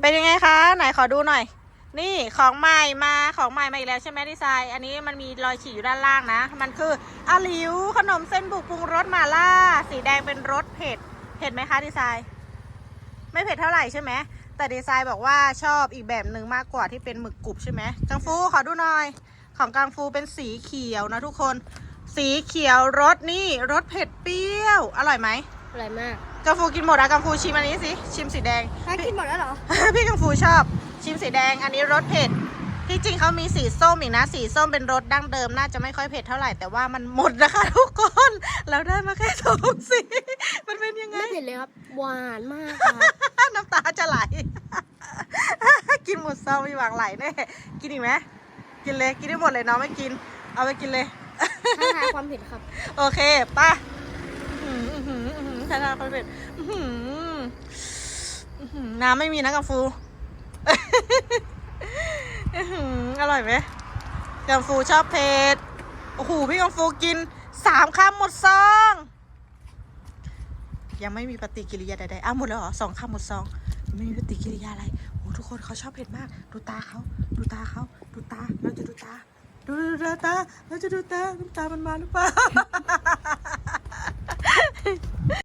เป็นยังไงคะ ไหนขอดูหน่อย นี่ของใหม่มาของใหม่มาอีกแล้วใช่ไหมดีไซน์ อันนี้มันมีรอยฉีดอยู่ด้านล่างนะ มันคืออาลิวขนมเส้นบุกปรุงรสมาล่า สีแดงเป็นรสเผ็ด เผ็ดไหมคะดีไซน์ ไม่เผ็ดเท่าไหร่ใช่ไหมแต่ดีไซน์บอกว่าชอบอีกแบบหนึ่งมากกว่าที่เป็นหมึกกรุบใช่ไหมกังฟูขอดูหน่อย ของกังฟูเป็นสีเขียวนะทุกคน สีเขียวรสนี่รสเผ็ดเปรี้ยว อร่อยไหมอร่อยมาก กังฟูกินหมดอะกังฟูชิมอันนี้สิ ชิมสีแดงถ้ากินหมดแล้วเหรอ พี่กังฟูชอบ ชิมสีแดง อันนี้รสเผ็ด ที่จริงเขามีสีส้มอีกนะ สีส้มเป็นรสดั้งเดิม น่าจะไม่ค่อยเผ็ดเท่าไหร่ แต่ว่ามันหมดนะคะทุกคนเราได้มาแค่สองสี มันเป็นยังไง ไม่เผ็ดเลยครับ หวานมากครับ น้ำตาจะไหล กินหมดซองมีหวังไหลแน่ กินอีกไหมกินเลย กินได้หมดเลยน้องไม่กิน เอาไปกินเลยท้าทายความเผ็ดครับ โอเคไป่ะอื้อ หืออื้อหือทานอนเป็ดน้ำไม่มีนะกังฟูอร่อยไหมกังฟูชอบเผ็ดโอ้โหพี่กังฟูกินสามคำหมดซอง ยังไม่มีปฏิกิริยาใดๆอ้าวหมดแล้วเหรอสองคำหมดซอง ไม่มีปฏิกิริยาอะไรโอ้ทุกคนเขาชอบเผ็ดมาก ดูตาเขาดูตาเขาดูตาเราจะดูตา ดูดูดูตาเราจะดูตาน้ำตามันมาหรือเปล่า